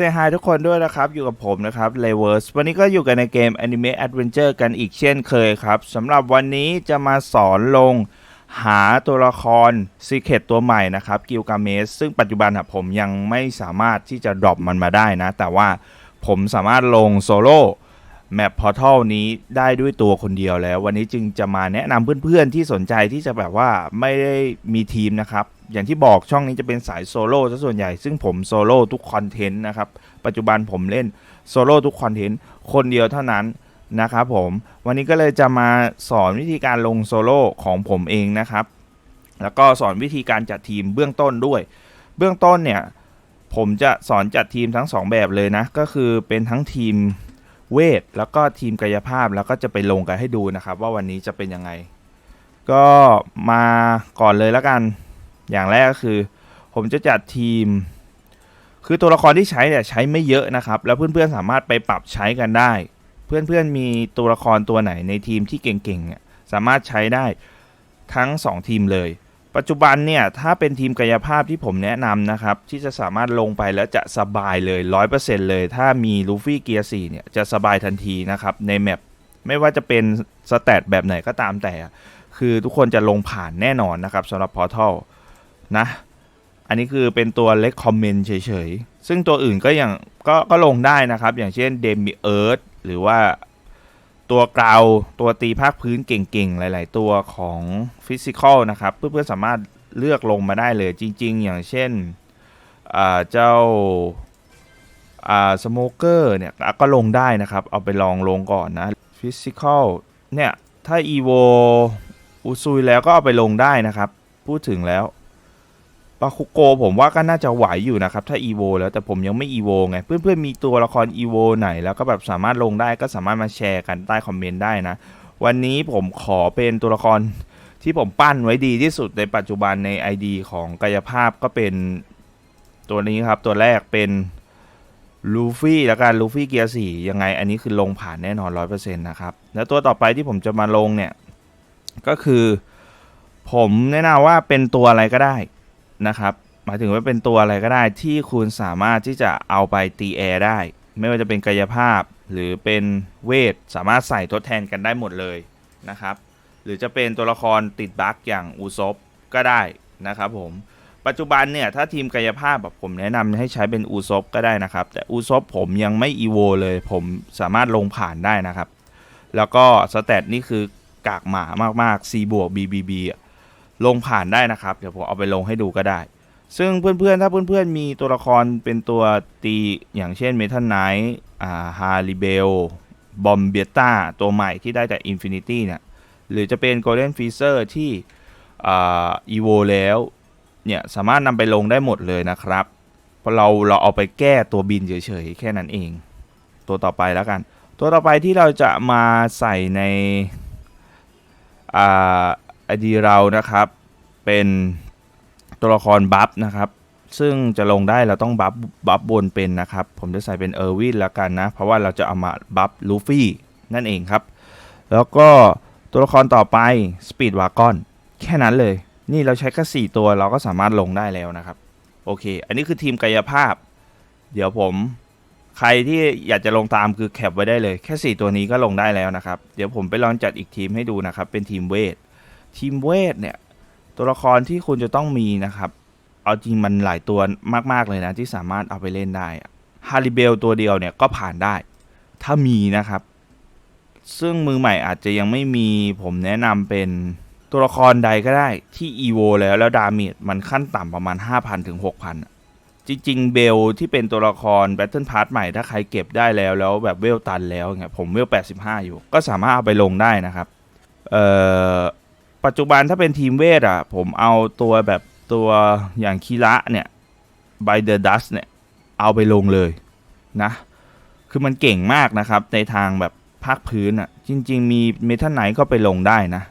เซฮายทุกคนด้วยนะครับ อยู่กับผมนะครับเลเวอร์สวันนี้ก็อยู่กันในเกม Anime Adventure กันอีกเช่นเคยครับสำหรับวันนี้จะมาสอนลงหาตัวละคร Secret ตัวใหม่นะครับกิลกาเมสซึ่งปัจจุบันผมยังไม่สามารถที่จะดรอปมันมาได้นะ แต่ว่าผมสามารถลงโซโล่แมปพอร์ทัลนี้ได้ด้วยตัวคนเดียวแล้ว วันนี้จึงจะมาแนะนำเพื่อนๆที่สนใจที่จะแบบว่าไม่ได้มีทีมนะครับ อย่างที่บอกช่องนี้จะเป็นสายโซโล่ซะส่วนใหญ่ ซึ่งผมโซโล่ทุกคอนเทนต์นะครับ ปัจจุบันผมเล่นโซโล่ทุกคอนเทนต์คนเดียวเท่านั้นนะครับผม วันนี้ก็เลยจะมาสอนวิธีการลงโซโล่ของผมเองนะครับ แล้วก็สอนวิธีการจัดทีมเบื้องต้นด้วย เบื้องต้นเนี่ยผมจะสอนจัดทีมทั้งสองแบบเลยนะ ก็คือเป็นทั้งทีมเวท แล้วก็ทีมกายภาพแล้วก็จะไปลงกันให้ดูนะครับ ว่าวันนี้จะเป็นยังไง ก็มาก่อนเลยแล้วกัน อย่างแรกก็คือ ผมจะจัดทีม คือตัวละครที่ใช้เนี่ยใช้ไม่เยอะนะครับ แล้วเพื่อนๆสามารถไปปรับใช้กันได้ เพื่อนๆมีตัวละครตัวไหนในทีมที่เก่งๆเนี่ยสามารถใช้ได้ทั้ง 2 ทีมเลย ปัจจุบันเนี่ยถ้าเป็นทีมกายภาพที่ผมแนะนำนะครับ ที่จะสามารถลงไปแล้วจะสบายเลย 100%เลย ถ้ามีลูฟี่เกียร์4เนี่ยจะสบายทันทีนะครับในแมปไม่ว่าจะเป็นสแตทแบบไหนก็ตามแต่ คือทุกคนจะลงผ่านแน่นอนนะครับสำหรับพอร์ทัล นะ อันนี้คือเป็นตัวเล็กคอมเมนต์เฉยๆ ซึ่งตัวอื่นก็อย่างก็ก็ลงได้นะครับ อย่างเช่นเดมิเอิร์ธหรือว่าตัวกราวตัวตีภาคพื้นเก่งๆ หลายๆ ตัวของฟิสิกอลนะครับ เพื่อนๆสามารถเลือกลงมาได้เลยจริงๆ อย่างเช่นเจ้าอ่าสโมเกอร์เนี่ยก็ลงได้นะครับ เอาไปลองลงก่อนนะฟิสิกอลเนี่ย ถ้าอีโวอุซุยแล้วก็เอาไปลงได้นะครับ พูดถึงแล้ว ปาคุโกผมว่าก็น่าจะไหวอยู่นะครับ ถ้าอีโวแล้วแต่ผมยังไม่อีโวไง เพื่อนๆมีตัวละครอีโวไหน แล้วก็แบบสามารถลงได้ก็สามารถมาแชร์กันใต้คอมเมนต์ได้นะ วันนี้ผมขอเป็นตัวละครที่ผมปั้นไว้ดีที่สุดในปัจจุบันใน ID ของกายภาพก็เป็นตัวนี้ครับ ตัวแรกเป็นลูฟี่แล้วกันลูฟี่เกียร์สี่ยังไง อันนี้คือลงผ่านแน่นอนร้อยเปอร์เซ็นต์นะครับ แล้วตัวต่อไปที่ผมจะมาลงเนี่ย ก็คือ ผมแนะนำว่าเป็นตัวอะไรก็ได้ นะครับ หมายถึงว่าเป็นตัวอะไรก็ได้ที่คุณสามารถที่จะเอาไปตีแอร์ได้ ไม่ว่าจะเป็นกายภาพหรือเป็นเวทสามารถใส่ทดแทนกันได้หมดเลยนะครับ หรือจะเป็นตัวละครติดบั๊กอย่างอูซบก็ได้นะครับผมปัจจุบันเนี่ยถ้าทีมกายภาพแบบผมแนะนำให้ใช้เป็นอูซบก็ได้นะครับ แต่อูซบผมยังไม่อีโวเลย ผมสามารถลงผ่านได้นะครับ แล้วก็สเตตนี่คือกากหมามากๆ C บวก BBB อะ ลงผ่านได้นะครับ เดี๋ยวผมเอาไปลงให้ดูก็ได้ ซึ่งเพื่อนๆ ถ้าเพื่อนๆ มีตัวละครเป็นตัวตีอย่างเช่นเมทัลไนท์อ่าฮาริเบลบอมเบียต้าตัวใหม่ที่ได้จาก Infinity เนี่ยหรือจะเป็น Golden Freezer ที่อีโวแล้วเนี่ยสามารถนำไปลงได้หมดเลยนะครับเพราะเราเราเอาไปแก้ตัวบินเฉยๆ แค่นั้นเอง ตัวต่อไปแล้วกัน ตัวต่อไปที่เราจะมาใส่ในอ่า ไอดีเรานะครับ เป็นตัวละครบัฟนะครับ ซึ่งจะลงได้เราต้องบัฟบัฟบนเป็นนะครับ ผมจะใส่เป็นเออร์วินล้วกันนะ เพราะว่าเราจะเอามาบัฟลูฟี่นั่นเองครับ แล้วก็ตัวละครต่อไปสปีดวากอนแค่นั้นเลย นี่เราใช้แค่สี่ตัวเราก็สามารถลงได้แล้วนะครับ โอเค อันนี้คือทีมกายภาพ เดี๋ยวผมใครที่อยากจะลงตามคือแคปไว้ได้เลย แค่ 4 ตัวนี้ก็ลงได้แล้วนะครับ เดี๋ยวผมไปลองจัดอีกทีมให้ดูนะครับ เป็นทีมเวท ทีมเวทเนี่ย ตัวละครที่คุณจะต้องมีนะครับ เอาจริงมันหลายตัวมาก ๆ เลยนะ ที่สามารถเอาไปเล่นได้ฮาริเบลตัวเดียวเนี่ยก็ผ่านได้ ถ้ามีนะครับ ซึ่งมือใหม่อาจจะยังไม่มีผมแนะนำเป็นตัวละครใดก็ได้ที่อีโวแล้วแล้วดาเมจมันขั้นต่ำประมาณ 5,000ถึง6,000 จริง ๆ เบลที่เป็นตัวละคร Battle Pass ใหม่ถ้าใครเก็บได้แล้วแล้วแบบเวลตันแล้วเนี่ยผมเวล 85 อยู่ ก็สามารถเอาไปลงได้นะครับ เอ่อ ปัจจุบันถ้าเป็นทีมเวทอะ ผมเอาตัวแบบตัวอย่างคีระเนี่ย by the dust เนี่ย เอาไปลงเลยนะ คือมันเก่งมากนะครับ ในทางแบบภาคพื้นอะ จริง ๆ มีเมทัลไหนก็ไปลงได้นะ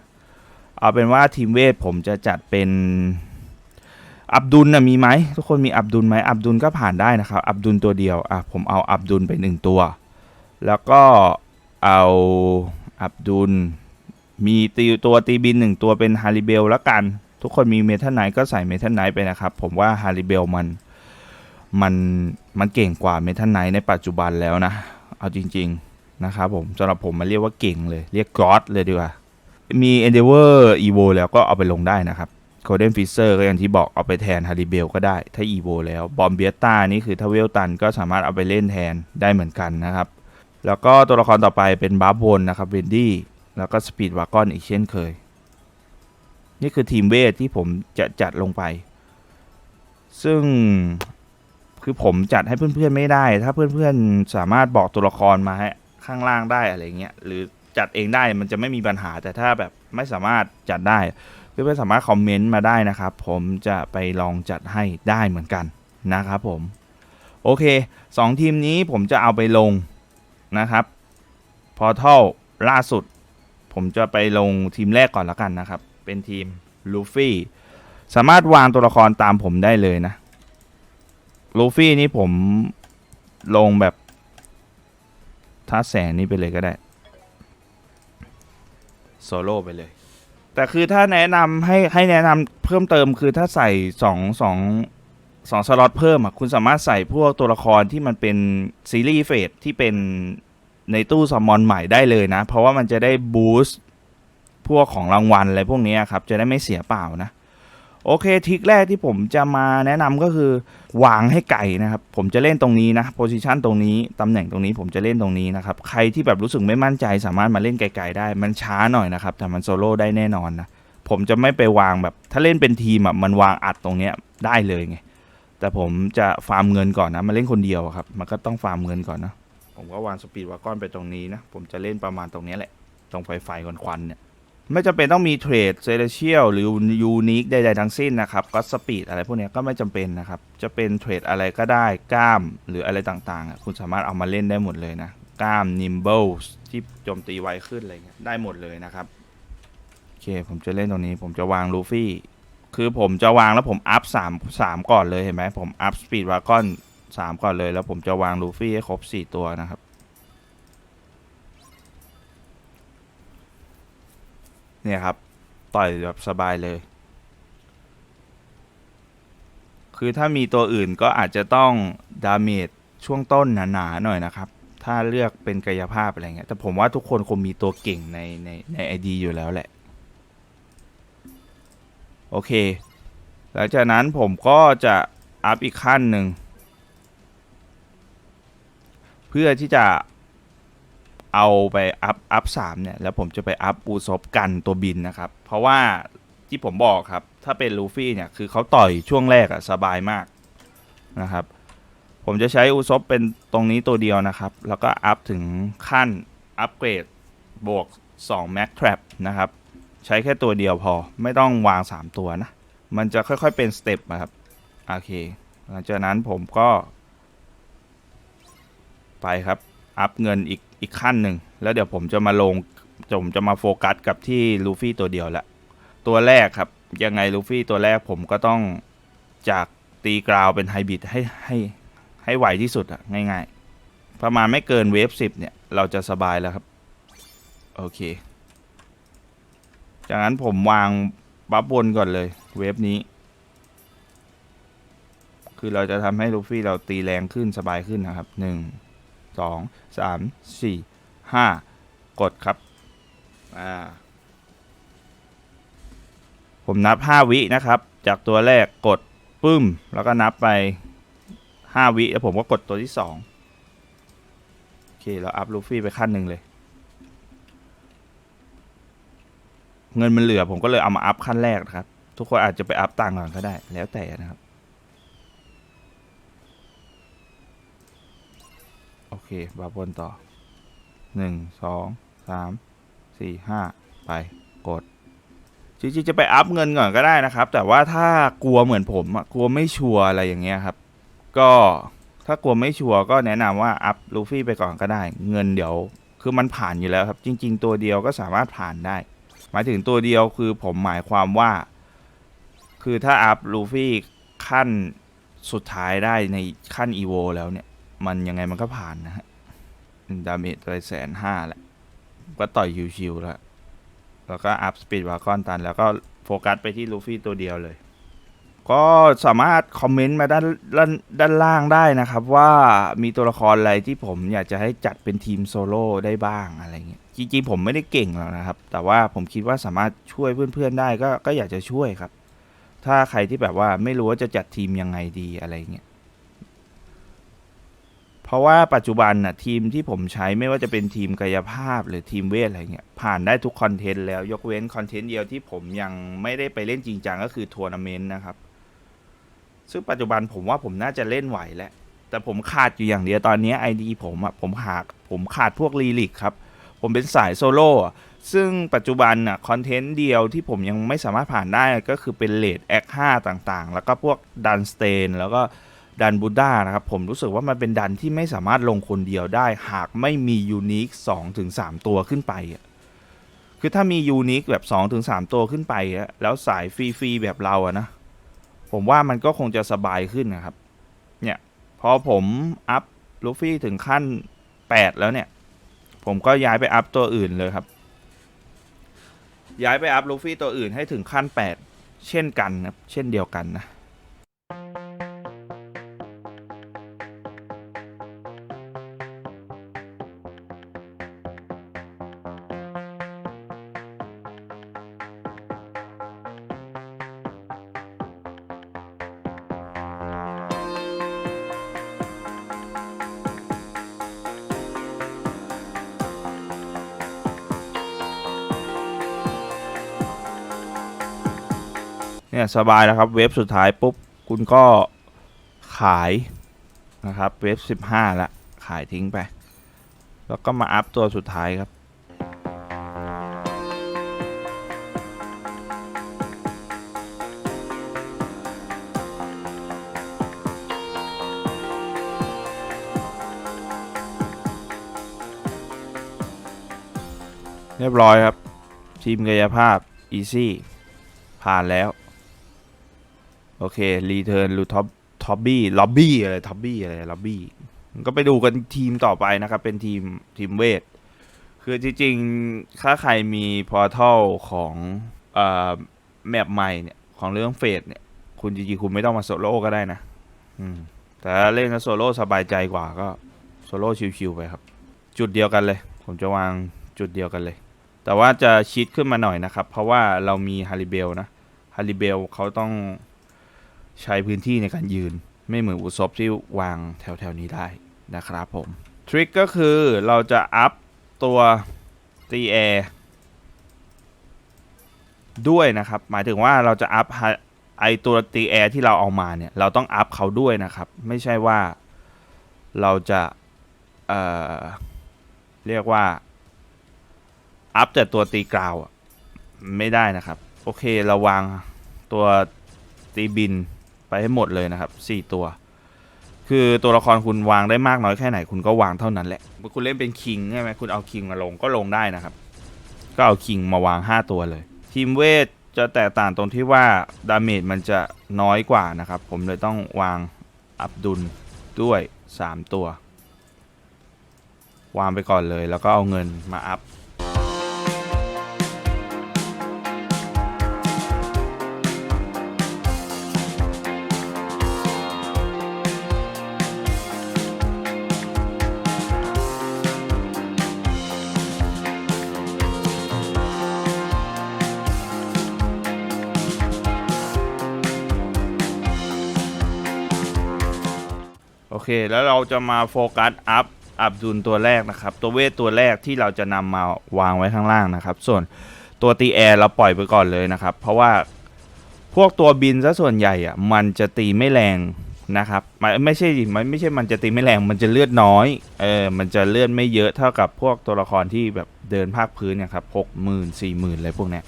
เอาเป็นว่าทีมเวทผมจะจัดเป็นอับดุลนะมีไหมทุกคนมีอับดุลไหมอับดุลก็ผ่านได้นะครับ อับดุลตัวเดียวอะผมเอาอับดุลไปหนึ่งตัว แล้วก็เอาอับดุล มีตีตัวตีบินหนึ่งตัวเป็นฮาริเบลแล้วกัน ทุกคนมีเมทัลไนก็ใส่เมทัลไนไปนะครับ ผมว่าฮาริเบลมันมันมันเก่งกว่าเมทัลไนในปัจจุบันแล้วนะ เอาจริง ๆ นะครับผมสำหรับผมมันเรียกว่าเก่งเลย เรียกกรอสเลยดีกว่า มี Endeavor Evo แล้วก็เอาไปลงได้นะครับ Golden f i s h e r ก็อย่างที่บอกเอาไปแทนฮาริเบลก็ได้ ถ้า Evo แล้วบอมเบียต้านี่คือถ้าเวลตันก็สามารถเอาไปเล่นแทนได้เหมือนกันนะครับ แล้วก็ตัวละครต่อไปเป็นบาร์บนนะครับเวนดี้ แล้วก็สปีดวากอนอีกเช่นเคย นี่คือทีมเวทที่ผมจะจัดลงไป ซึ่งคือผมจัดให้เพื่อนๆไม่ได้ ถ้าเพื่อนๆสามารถบอกตัวละครมาให้ข้างล่างได้อะไรเงี้ยหรือจัดเองได้มันจะไม่มีปัญหาแต่ถ้าแบบไม่สามารถจัดได้เพื่อนๆสามารถคอมเมนต์มาได้นะครับ ผมจะไปลองจัดให้ได้เหมือนกันนะครับผมโอเคสองทีมนี้ผมจะเอาไปลงนะครับพอทัลล่าสุด ผมจะไปลงทีมแรกก่อนล้วกันนะครับ เป็นทีมลูฟี่สามารถวางตัวละครตามผมได้เลยนะลูฟี่นี่ผมลงแบบท่าแสงนี่ไปเลยก็ได้โซโล่ไปเลย แต่คือถ้าแนะนำให้ให้แนะนำเพิ่มเติมคือถ้าใส่สองสองสองสล็อตเพิ่มอะคุณสามารถใส่พวกตัวละครที่มันเป็นซีรีส์เฟสที่เป็น ในตู้ซัมมอนใหม่ได้เลยนะ เพราะว่ามันจะได้บูสต์พวกของรางวัลอะไรพวกนี้ครับ จะได้ไม่เสียเปล่านะ โอเคทิกแรกที่ผมจะมาแนะนำก็คือ วางให้ไก่นะครับ ผมจะเล่นตรงนี้นะโพซิชันตรงนี้ตำแหน่งตรงนี้ผมจะเล่นตรงนี้นะครับ ใครที่แบบรู้สึกไม่มั่นใจสามารถมาเล่นไกลๆได้ มันช้าหน่อยนะครับ แต่มันโซโล่ได้แน่นอนนะผมจะไม่ไปวางแบบ ถ้าเล่นเป็นทีมอะมันวางอัดตรงเนี้ยได้เลยไงแต่ผมจะฟาร์มเงินก่อนนะมาเล่นคนเดียวครับ มันก็ต้องฟาร์มเงินก่อนนะ ผมก็วางสปีดวากอนไปตรงนี้นะ ผมจะเล่นประมาณตรงนี้แหละ ตรงไฟไฟควันๆเนี่ยไม่จำเป็นต้องมีเทรดเซเลเชียลหรือยูนิคใดๆทั้งสิ้นนะครับก็สปีดอะไรพวกนี้ก็ไม่จำเป็นนะครับ จะเป็นเทรดอะไรก็ได้กล้ามหรืออะไรต่างๆ คุณสามารถเอามาเล่นได้หมดเลยนะกล้ามนิมเบิลที่โจมตีไวขึ้นอะไรเงี้ยได้หมดเลยนะครับโอเคผมจะเล่นตรงนี้ ผมจะวางลูฟี่คือผมจะวางแล้วผมอัพสามสามก่อนเลยเห็นไหมผมอัพสปีดวากอน สามก่อนเลย แล้วผมจะวางลูฟี่ให้ครบสี่ตัวนะครับ เนี่ยครับ ต่อยแบบสบายเลย คือถ้ามีตัวอื่นก็อาจจะต้อง ดาเมจช่วงต้นหนาๆหน่อยนะครับ ถ้าเลือกเป็นกายภาพอะไรเงี้ย แต่ผมว่าทุกคนคงมีตัวเก่งในในในไอดีอยู่แล้วแหละ โอเค หลังจากนั้นผมก็จะอัพอีกขั้นหนึ่ง พื่อที่จะเอาไปอัพอัพสามเนี่ยแล้วผมจะไปอัพอูซบกันตัวบินนะครับ เพราะว่าที่ผมบอกครับ ถ้าเป็นลูฟี่เนี่ยคือเขาต่อยช่วงแรกอะสบายมากนะครับ ผมจะใช้อูซบเป็นตรงนี้ตัวเดียวนะครับ แล้วก็อัพถึงขั้นอัปเกรดบวก2 Max Trap นะครับ ใช้แค่ตัวเดียวพอไม่ต้องวาง 3 ตัวนะ มันจะค่อยๆเป็นสเต็ปนะครับ โอเค หลังจากนั้นผมก็ ไปครับ อัพเงินอีกอีกขั้นหนึ่ง แล้วเดี๋ยวผมจะมาลงผมจะมาโฟกัสกับที่ลูฟี่ตัวเดียวละ ตัวแรกครับ ยังไงลูฟี่ตัวแรกผมก็ต้องจากตีกราวเป็นไฮบริดให้ให้ให้ไหวที่สุดอะง่ายๆ ประมาณไม่เกินเวฟสิบเนี่ย เราจะสบายแล้วครับ โอเค จากนั้นผมวางบัฟบนก่อนเลย เวฟนี้ คือเราจะทำให้ลูฟี่เราตีแรงขึ้นสบายขึ้นนะครับหนึ่ง สองสามสี่ห้ากดครับ อ่า ผมนับห้าวินะครับ จากตัวแรกกดปึ้ม แล้วก็นับไปห้าวิ แล้วผมก็กดตัวที่สองโอเค เราอัพลูฟี่ไปขั้นหนึ่งเลย เงินมันเหลือผมก็เลยเอามาอัพขั้นแรกนะครับ ทุกคนอาจจะไปอัพต่างก่อนก็ได้ แล้วแต่นะครับ โอ เคบาบนต่อหนึ่งสองสามสี่ห้าไปกดจริงๆจะไปอัพเงินก่อนก็ได้นะครับ แต่ว่าถ้ากลัวเหมือนผมอะกลัวไม่ชัวร์อะไรอย่างเงี้ยครับ ก็ถ้ากลัวไม่ชัวร์ก็แนะนำว่าอัพลูฟี่ไปก่อนก็ได้ เงินเดี๋ยว คือมันผ่านอยู่แล้วครับ จริง ๆ ตัวเดียวก็สามารถผ่านได้ หมายถึงตัวเดียวคือผมหมายความว่า คือถ้าอัพลูฟี่ขั้นสุดท้ายได้ในขั้นอีโวแล้วเนี่ย มันยังไงมันก็ผ่านนะฮะดาเมจไปแสนห้าแหละ ก็ต่อยชิวๆแล้ว แล้วก็อัพสปีดวากอนตัน แล้วก็โฟกัสไปที่ลูฟี่ตัวเดียวเลย ก็สามารถคอมเมนต์มาด้านด้านด้านล่างได้นะครับ ว่ามีตัวละครอะไรที่ผมอยากจะให้จัดเป็นทีมโซโล่ได้บ้างอะไรเงี้ย จริงๆผมไม่ได้เก่งหรอกนะครับ แต่ว่าผมคิดว่าสามารถช่วยเพื่อนๆได้ก็ก็อยากจะช่วยครับ ถ้าใครที่แบบว่าไม่รู้ว่าจะจัดทีมยังไงดีอะไรเงี้ย เพราะว่าปัจจุบันน่ะทีมที่ผมใช้ไม่ว่าจะเป็นทีมกายภาพหรือทีมเวทอะไรเงี้ยผ่านได้ทุกคอนเทนต์แล้วยกเว้นคอนเทนต์เดียวที่ผมยังไม่ได้ไปเล่นจริงจังก็คือทัวร์นาเมนต์นะครับ ซึ่งปัจจุบันผมว่าผมน่าจะเล่นไหวแล้ว แต่ผมขาดอยู่อย่างเดียวตอนนี้ไอดีผมอะผมขาดผมขาดพวกลีลิกครับ ผมเป็นสายโซโล่ซึ่งปัจจุบันน่ะคอนเทนต์เดียวที่ผมยังไม่สามารถผ่านได้ก็คือเป็นเลดแอค5ต่างๆ แล้วก็พวกดันสเตนแล้วก็ ดันบูด้านะครับ ผมรู้สึกว่ามันเป็นดันที่ไม่สามารถลงคนเดียวได้ หากไม่มียูนิค2-3ตัวขึ้นไปอะคือถ้ามียูนิคแบบ2-3ตัวขึ้นไป แล้วสายฟรีๆแบบเราอะนะ ผมว่ามันก็คงจะสบายขึ้นนะครับ เนี่ยพอผมอัพลูฟี่ถึงขั้น 8 แล้วเนี่ย ผมก็ย้ายไปอัพตัวอื่นเลยครับ ย้ายไปอัพลูฟี่ตัวอื่นให้ถึงขั้น 8 เช่นกันครับ เช่นเดียวกันนะ เนี่ยสบายแล้วครับเว็บสุดท้ายปุ๊บคุณก็ขายนะครับเว็บ15ละขายทิ้งไป แล้วก็มาอัพตัวสุดท้ายครับเรียบร้อยครับ ทีมกายภาพ Easy ผ่านแล้ว โอเครีเทิร์นรูท็อปท็อปบี้ล็อบบี้อะไรท็อปบี้อะไรล็อบบี้ก็ไปดูกันทีมต่อไปนะครับ เป็นทีมทีมเวท คือจริงๆถ้าใครมีพอร์ทัลของเอ่อแมปใหม่เนี่ยของเรื่องเฟสเนี่ย คุณจริงๆคุณไม่ต้องมาโซโล่ก็ได้นะอืมแต่เล่นกับโซโล่สบายใจกว่าก็โซโล่ชิวๆไปครับ จุดเดียวกันเลย ผมจะวางจุดเดียวกันเลย แต่ว่าจะชิดขึ้นมาหน่อยนะครับ เพราะว่าเรามีฮาริเบลนะฮาริเบลเขาต้อง ใช้พื้นที่ในการยืน ไม่เหมือนอุซบที่วางแถวๆนี้ได้นะครับผม ทริคก็คือเราจะอัพตัวตีแอร์ด้วยนะครับ หมายถึงว่าเราจะอัพไอตัวตีแอร์ที่เราเอามาเนี่ย เราต้องอัพเขาด้วยนะครับ ไม่ใช่ว่าเราจะเอ่อเรียกว่า อัพแต่ตัวตีกราวไม่ได้นะครับ โอเคเราวางตัวตีบิน ไปให้หมดเลยนะครับสี่ตัว คือตัวละครคุณวางได้มากน้อยแค่ไหนคุณก็วางเท่านั้นแหละคุณเล่นเป็นคิงใช่ไหมคุณเอาคิงมาลงก็ลงได้นะครับ ก็เอาคิงมาวาง 5 ตัวเลย ทีมเวทจะแตกต่างตรงที่ว่าดาเมจมันจะน้อยกว่านะครับ ผมเลยต้องวางอับดุลด้วย 3 ตัว วางไปก่อนเลย แล้วก็เอาเงินมาอัพ เคแล้วเราจะมาโฟกัสอัพอับดุลตัวแรกนะครับ ตัวเวทตัวแรกที่เราจะนำมาวางไว้ข้างล่างนะครับ ส่วนตัวตีแอร์เราปล่อยไปก่อนเลยนะครับ เพราะว่าพวกตัวบินซะส่วนใหญ่อะมันจะตีไม่แรงนะครับมันไม่ใช่มันไม่ใช่มันจะตีไม่แรง มันจะเลือดน้อยเออมันจะเลือดไม่เยอะเท่ากับพวกตัวละครที่แบบเดินภาคพื้นเนี่ยครับหกหมื่นสี่หมื่นอะไรพวกเนี้ย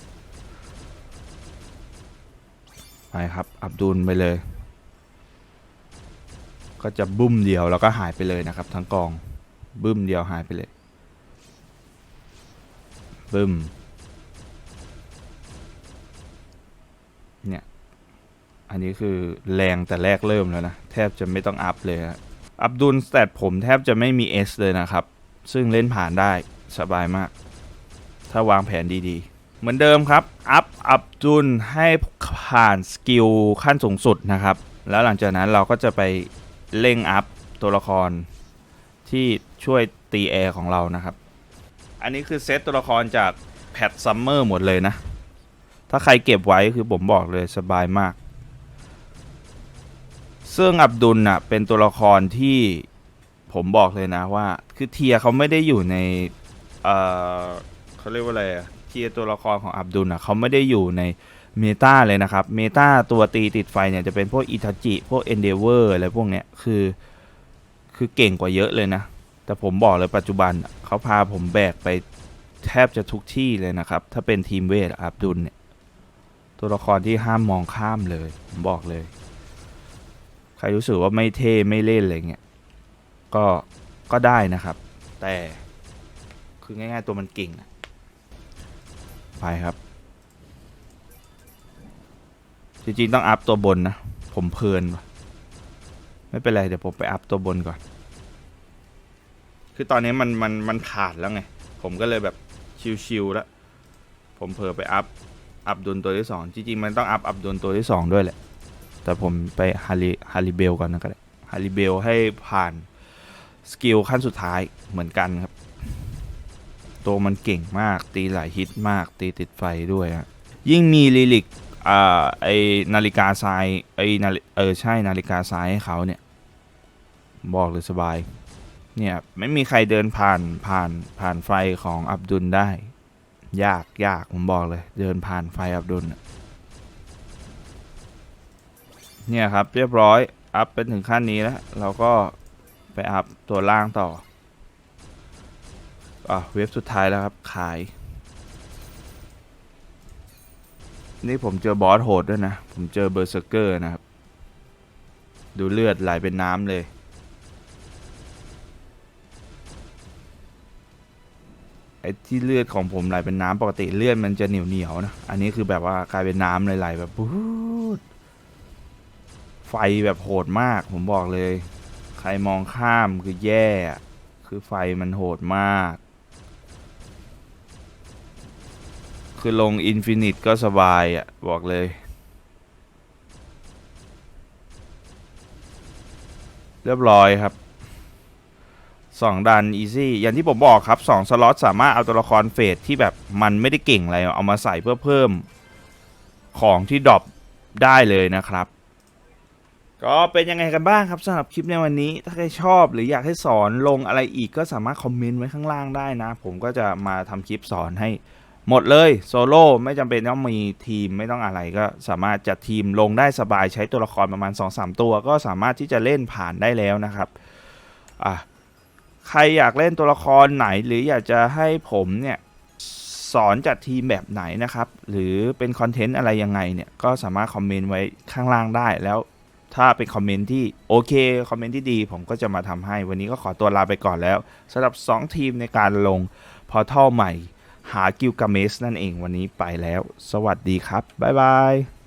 ไปครับ อับดุลไปเลย ก็จะบึ้มเดียวแล้วก็หายไปเลยนะครับ ทั้งกองบึ้มเดียวหายไปเลยบึ้มเนี่ยอันนี้คือแรงแต่แรกเริ่มแล้วนะ แทบจะไม่ต้องอัพเลยฮะอับดุลสแตทผมแทบจะไม่มี S เลยนะครับ ซึ่งเล่นผ่านได้สบายมาก ถ้าวางแผนดีๆ เหมือนเดิมครับ อัพอับดุลให้ผ่านสกิลขั้นสูงสุดนะครับ แล้วหลังจากนั้นเราก็จะไป เร่งอัพตัวละครที่ช่วยตีแอร์ของเรานะครับ อันนี้คือเซตตัวละครจากแพทซัมเมอร์หมดเลยนะ ถ้าใครเก็บไว้คือผมบอกเลยสบายมาก ซึ่งอับดุลน่ะเป็นตัวละครที่ผมบอกเลยนะว่า คือเทียเขาไม่ได้อยู่ใน เอ่อเขาเรียกว่าอะไรอะเทียตัวละครของอับดุลอะเขาไม่ได้อยู่ใน เมตาเลยนะครับ เมตาตัวตีติดไฟเนี่ยจะเป็นพวกอิทาจิพวกเอนเดเวอร์อะไรพวกเนี้ยคือ คือเก่งกว่าเยอะเลยนะ แต่ผมบอกเลยปัจจุบันเขาพาผมแบกไปแทบจะทุกที่เลยนะครับ ถ้าเป็นทีมเวทอับดุลเนี่ย ตัวละครที่ห้ามมองข้ามเลย ผมบอกเลย ใครรู้สึกว่าไม่เท่ไม่เล่นอะไรเงี้ยก็ก็ได้นะครับ แต่คือง่ายๆตัวมันเก่งไปครับ จริงๆต้องอัพตัวบนนะ ผมเพลินไม่เป็นไร เดี๋ยวผมไปอัพตัวบนก่อน คือตอนนี้มันมันมันผ่านแล้วไง ผมก็เลยแบบชิวๆแล้ว ผมเผลอไปอัพอับดุลตัวที่สองจริงๆมันต้องอัพอับดุลตัวที่สองด้วยแหละ แต่ผมไปฮาริฮาริเบลก่อนนะก็ได้ฮาริเบลให้ผ่านสกิลขั้นสุดท้ายเหมือนกันครับ ตัวมันเก่งมากตีหลายฮิตมากตีติดไฟด้วยฮะยิ่งมีลิลิก อ่าไอนาฬิกาทรายไอนาฬิเออใช่นาฬิกาทรายให้เขาเนี่ย บอกเลยสบาย เนี่ย ไม่มีใครเดินผ่านผ่านผ่านไฟของอับดุลได้ ยากยากผมบอกเลย เดินผ่านไฟอับดุลเนี่ยครับ เรียบร้อย อัพเป็นถึงขั้นนี้แล้ว เราก็ไปอัพตัวล่างต่ออะเว็บสุดท้ายแล้วครับ ขาย นี่ผมเจอบอสโหดด้วยนะ ผมเจอเบอร์เซอร์เกอร์นะครับ ดูเลือดไหลเป็นน้ำเลย ไอ้ที่เลือดของผมไหลเป็นน้ำปกติเลือดมันจะเหนียวเหนียวๆนะ อันนี้คือแบบว่ากลายเป็นน้ำเลยไหลแบบปุ๊ดไฟแบบโหดมาก ผมบอกเลย ใครมองข้ามคือแย่ คือไฟมันโหดมาก คือลงอินฟินิตก็สบายอะ บอกเลย เรียบร้อยครับสองดันอีซี่อย่างที่ผมบอกครับสองสล็อตสามารถเอาตัวละครเฟสที่แบบมันไม่ได้เก่งอะไร เอามาใส่เพื่อเพิ่มของที่ดรอปได้เลยนะครับ ก็เป็นยังไงกันบ้างครับสำหรับคลิปในวันนี้ ถ้าใครชอบหรืออยากให้สอนลงอะไรอีกก็สามารถคอมเมนต์ไว้ข้างล่างได้นะ ผมก็จะมาทำคลิปสอนให้ หมดเลยโซโล่ไม่จำเป็นต้องมีทีมไม่ต้องอะไรก็สามารถจัดทีมลงได้สบายใช้ตัวละครประมาณ 2-3 ตัวก็สามารถที่จะเล่นผ่านได้แล้วนะครับอะใครอยากเล่นตัวละครไหนหรืออยากจะให้ผมเนี่ยสอนจัดทีมแบบไหนนะครับ หรือเป็นคอนเทนต์อะไรยังไงเนี่ยก็สามารถคอมเมนต์ไว้ข้างล่างได้แล้วถ้าเป็นคอมเมนต์ที่โอเคคอมเมนต์ที่ดีผมก็จะมาทำให้ วันนี้ก็ขอตัวลาไปก่อนแล้วสำหรับ 2 ทีมในการลงพอทัลใหม่ หากิลกาเมสนั่นเองวันนี้ไปแล้ว สวัสดีครับ บ๊ายบาย